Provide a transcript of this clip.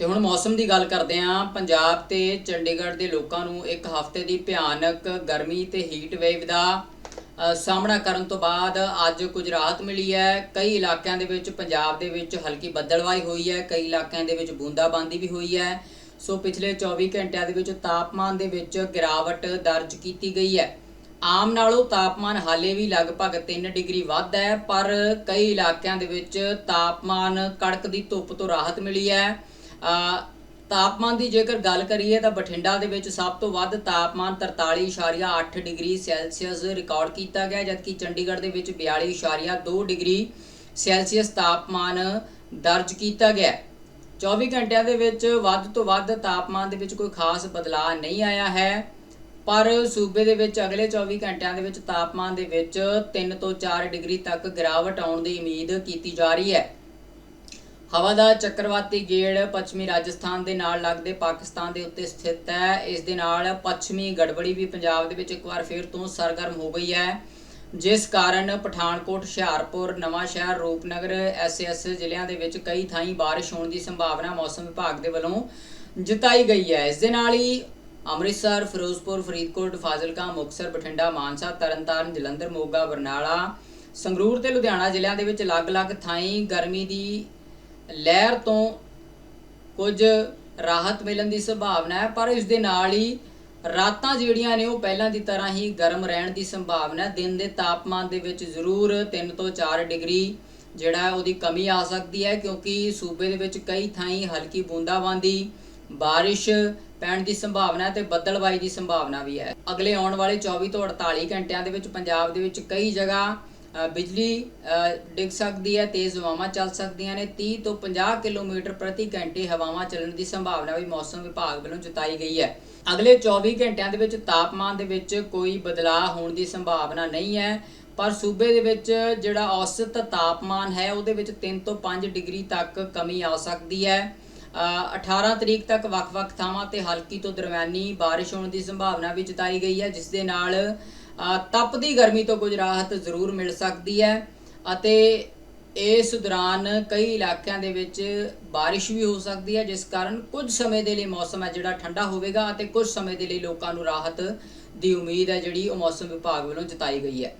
ਤੇ ਹੁਣ ਮੌਸਮ ਦੀ ਗੱਲ ਕਰਦੇ ਹਾਂ, ਪੰਜਾਬ ਤੇ ਚੰਡੀਗੜ੍ਹ ਦੇ ਲੋਕਾਂ ਨੂੰ ਇੱਕ ਹਫ਼ਤੇ ਦੀ ਭਿਆਨਕ ਗਰਮੀ ਤੇ ਹੀਟ ਵੇਵ ਦਾ ਸਾਹਮਣਾ ਕਰਨ ਤੋਂ ਬਾਅਦ ਅੱਜ ਕੁਝ ਰਾਹਤ ਮਿਲੀ ਹੈ। ਕਈ ਇਲਾਕਿਆਂ ਦੇ ਵਿੱਚ, ਪੰਜਾਬ ਦੇ ਵਿੱਚ ਹਲਕੀ ਬੱਦਲਵਾਈ ਹੋਈ ਹੈ, ਕਈ ਇਲਾਕਿਆਂ ਦੇ ਵਿੱਚ ਬੂੰਦਾਬਾਂਦੀ ਵੀ ਹੋਈ ਹੈ। ਸੋ ਪਿਛਲੇ 24 ਘੰਟਿਆਂ ਦੇ ਵਿੱਚ ਤਾਪਮਾਨ ਦੇ ਵਿੱਚ ਗਿਰਾਵਟ ਦਰਜ ਕੀਤੀ ਗਈ ਹੈ। ਆਮ ਨਾਲੋਂ ਤਾਪਮਾਨ ਹਾਲੇ ਵੀ ਲਗਭਗ 3 ਡਿਗਰੀ ਵੱਧ ਹੈ, ਪਰ ਕਈ ਇਲਾਕਿਆਂ ਦੇ ਵਿੱਚ ਤਾਪਮਾਨ ਕੜਕ ਦੀ ਧੁੱਪ ਤੋਂ ਰਾਹਤ ਮਿਲੀ ਹੈ। ਤਾਪਮਾਨ ਦੀ ਜੇਕਰ ਗੱਲ ਕਰੀਏ ਤਾਂ ਬਠਿੰਡਾ ਦੇ ਵਿੱਚ ਸਭ ਤੋਂ ਵੱਧ ਤਾਪਮਾਨ 43.8 ਡਿਗਰੀ ਸੈਲਸੀਅਸ ਰਿਕਾਰਡ ਕੀਤਾ ਗਿਆ, ਜਦਕਿ ਚੰਡੀਗੜ੍ਹ ਦੇ ਵਿੱਚ 42.2 ਡਿਗਰੀ ਸੈਲਸੀਅਸ ਤਾਪਮਾਨ ਦਰਜ ਕੀਤਾ ਗਿਆ ਹੈ। 24 ਘੰਟਿਆਂ ਦੇ ਵਿੱਚ ਵੱਧ ਤੋਂ ਵੱਧ ਤਾਪਮਾਨ ਦੇ ਵਿੱਚ ਕੋਈ ਖਾਸ ਬਦਲਾਅ ਨਹੀਂ ਆਇਆ ਹੈ ਪਰ ਸੂਬੇ ਦੇ ਵਿੱਚ ਅਗਲੇ 24 ਘੰਟਿਆਂ ਦੇ ਵਿੱਚ ਤਾਪਮਾਨ ਦੇ ਵਿੱਚ 3 ਤੋਂ 4 ਡਿਗਰੀ ਤੱਕ ਗਿਰਾਵਟ ਆਉਣ ਦੀ ਉਮੀਦ ਕੀਤੀ ਜਾ ਰਹੀ ਹੈ ਹਵਾ ਦਾ ਚੱਕਰਵਾਤੀ ਗੇੜ ਪੱਛਮੀ ਰਾਜਸਥਾਨ ਦੇ ਨਾਲ ਲੱਗਦੇ ਪਾਕਿਸਤਾਨ ਦੇ ਉੱਤੇ ਸਥਿਤ ਹੈ। ਇਸ ਦੇ ਨਾਲ ਪੱਛਮੀ ਗੜਬੜੀ ਵੀ ਪੰਜਾਬ ਦੇ ਵਿੱਚ ਇੱਕ ਵਾਰ ਫਿਰ ਤੋਂ ਸਰਗਰਮ ਹੋ ਗਈ ਹੈ। ਜਿਸ ਕਾਰਨ ਪਠਾਨਕੋਟ, ਹੁਸ਼ਿਆਰਪੁਰ ਨਵਾਂਸ਼ਹਿਰ ਰੂਪਨਗਰ ਐਸਐਸ ਜ਼ਿਲ੍ਹਿਆਂ ਦੇ ਵਿੱਚ ਕਈ ਥਾਈਂ ਬਾਰਿਸ਼ ਹੋਣ ਦੀ ਸੰਭਾਵਨਾ ਮੌਸਮ ਵਿਭਾਗ ਦੇ ਵੱਲੋਂ ਜਤਾਈ ਗਈ ਹੈ। ਇਸ ਦੇ ਨਾਲ ਹੀ ਅੰਮ੍ਰਿਤਸਰ, ਫਿਰੋਜ਼ਪੁਰ, ਫਰੀਦਕੋਟ, ਫਾਜ਼ਿਲਕਾ, ਮੁਕਤਸਰ, ਬਠਿੰਡਾ, ਮਾਨਸਾ, ਤਰਨਤਾਰਨ, ਜਲੰਧਰ, ਮੋਗਾ, ਬਰਨਾਲਾ, ਸੰਗਰੂਰ ਤੇ ਲੁਧਿਆਣਾ ਜ਼ਿਲ੍ਹਿਆਂ ਦੇ ਵਿੱਚ ਅਲੱਗ-ਅਲੱਗ ਥਾਈਂ ਗਰਮੀ ਦੀ ਲਹਿਰ ਤੋਂ ਕੁਝ ਰਾਹਤ ਮਿਲਣ ਦੀ ਸੰਭਾਵਨਾ ਹੈ, ਪਰ ਇਸ ਦੇ ਨਾਲ ਹੀ ਰਾਤਾਂ ਜਿਹੜੀਆਂ ਨੇ ਉਹ ਪਹਿਲਾਂ ਦੀ ਤਰ੍ਹਾਂ ਹੀ ਗਰਮ ਰਹਿਣ ਦੀ ਸੰਭਾਵਨਾ ਹੈ। ਦਿਨ ਦੇ ਤਾਪਮਾਨ ਦੇ ਵਿੱਚ ਜ਼ਰੂਰ 3 ਤੋਂ 4 ਡਿਗਰੀ ਜਿਹੜਾ ਉਹਦੀ ਕਮੀ ਆ ਸਕਦੀ ਹੈ, ਕਿਉਂਕਿ ਸੂਬੇ ਦੇ ਵਿੱਚ ਕਈ ਥਾਈਂ ਹਲਕੀ ਬੂੰਦਾਬਾਂਦੀ, ਬਾਰਿਸ਼ ਪੈਣ ਦੀ ਸੰਭਾਵਨਾ ਹੈ ਤੇ ਬੱਦਲਬਾਈ ਦੀ ਸੰਭਾਵਨਾ ਵੀ ਹੈ। ਅਗਲੇ ਆਉਣ ਵਾਲੇ 24 ਤੋਂ 48 ਘੰਟਿਆਂ ਦੇ ਵਿੱਚ ਪੰਜਾਬ ਦੇ ਵਿੱਚ ਕਈ ਜਗ੍ਹਾ ਬਿਜਲੀ ਡਿੱਗ ਸਕਦੀ ਹੈ, ਤੇਜ਼ ਹਵਾਵਾਂ ਚੱਲ ਸਕਦੀਆਂ ਨੇ। 30 ਤੋਂ 50 ਕਿਲੋਮੀਟਰ ਪ੍ਰਤੀ ਘੰਟੇ ਹਵਾਵਾਂ ਚੱਲਣ ਦੀ ਸੰਭਾਵਨਾ ਵੀ ਮੌਸਮ ਵਿਭਾਗ ਵੱਲੋਂ ਜਤਾਈ ਗਈ ਹੈ। ਅਗਲੇ 24 ਘੰਟਿਆਂ ਦੇ ਵਿੱਚ ਤਾਪਮਾਨ ਦੇ ਵਿੱਚ ਕੋਈ ਬਦਲਾਅ ਹੋਣ ਦੀ ਸੰਭਾਵਨਾ ਨਹੀਂ ਹੈ। ਪਰ ਸੂਬੇ ਦੇ ਵਿੱਚ ਜਿਹੜਾ ਔਸਤ ਤਾਪਮਾਨ ਹੈ, ਉਹਦੇ ਵਿੱਚ 3 ਤੋਂ 5 ਡਿਗਰੀ ਤੱਕ ਕਮੀ ਆ ਸਕਦੀ ਹੈ। 18 ਤਰੀਕ ਤੱਕ ਵੱਖ-ਵੱਖ ਥਾਵਾਂ ਤੇ ਹਲਕੀ ਤੋਂ ਦਰਮਿਆਨੀ ਬਾਰਿਸ਼ ਹੋਣ ਦੀ ਸੰਭਾਵਨਾ ਵੀ ਜਤਾਈ ਗਈ ਹੈ ਜਿਸ ਦੇ ਨਾਲ ਅ, ਤਪਦੀ ਗਰਮੀ ਤੋਂ ਕੁਝ ਰਾਹਤ ਜ਼ਰੂਰ ਮਿਲ ਸਕਦੀ ਹੈ ਅਤੇ ਇਸ ਦੌਰਾਨ ਕਈ ਇਲਾਕਿਆਂ ਦੇ ਵਿੱਚ ਬਾਰਿਸ਼ ਵੀ ਹੋ ਸਕਦੀ ਹੈ ਜਿਸ ਕਾਰਨ ਕੁਝ ਸਮੇਂ ਦੇ ਲਈ ਮੌਸਮ ਹੈ ਜਿਹੜਾ ਠੰਡਾ ਹੋਵੇਗਾ ਅਤੇ ਕੁਝ ਸਮੇਂ ਦੇ ਲਈ ਲੋਕਾਂ ਨੂੰ ਰਾਹਤ ਦੀ ਉਮੀਦ ਹੈ ਜਿਹੜੀ ਉਹ ਮੌਸਮ ਵਿਭਾਗ ਵੱਲੋਂ ਜਤਾਈ ਗਈ ਹੈ।